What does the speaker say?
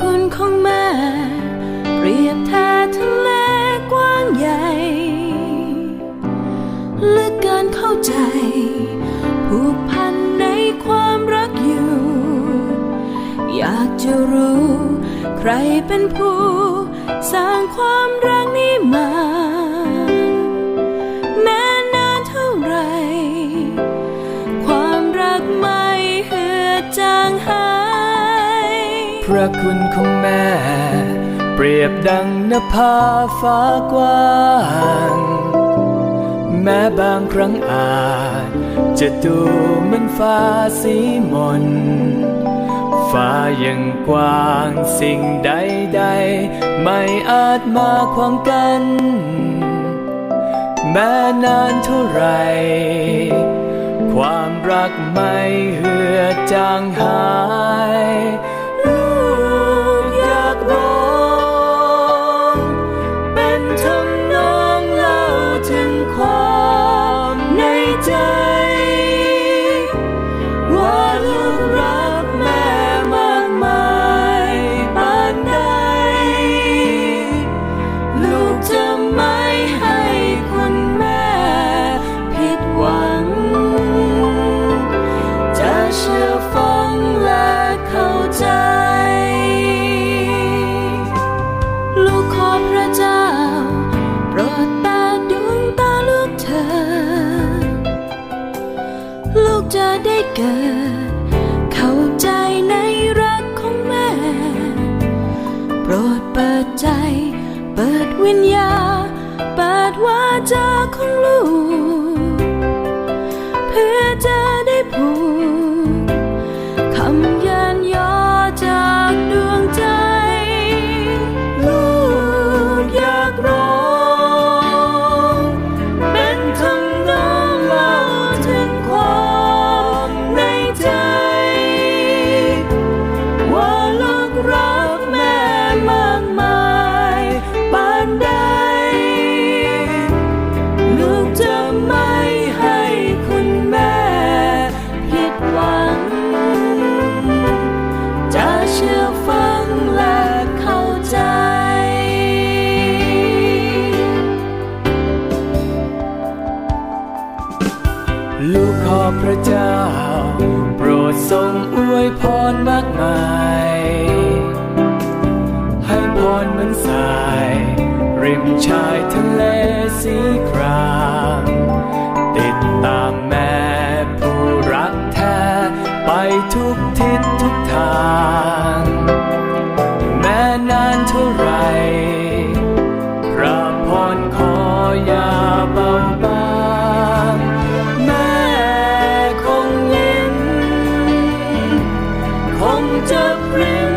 คุณของแม่ เปรียบแทนทะเลกว้างใหญ่ลึกเกินเข้าใจ ผูกพันในความรักอยู่ อยากจะรู้ ใครเป็นผู้ สร้างความรักนี้มา แม้นานเท่าไร ความรักไม่เหือดจางหาย ระคุณของแม่ เปรียบดังนภาฟ้ากว้าง แม้บางครั้งอาจ จะดูเหมือนฟ้าสีมน ฟ้ายังกว้างสิ่งใดๆ ไม่อาจมาขวางกัน แม้นานเท่าไหรความรักไม่เหือดจางหาย จะได้เกิด เข้าใจในรักของแม่ โปรดเปิดใจ เปิดวิญญา เปิดวาจาของลูก ทรงอวยพรมากมาย ให้พรเหมือนสาย ริมชายทะเลสีคร จ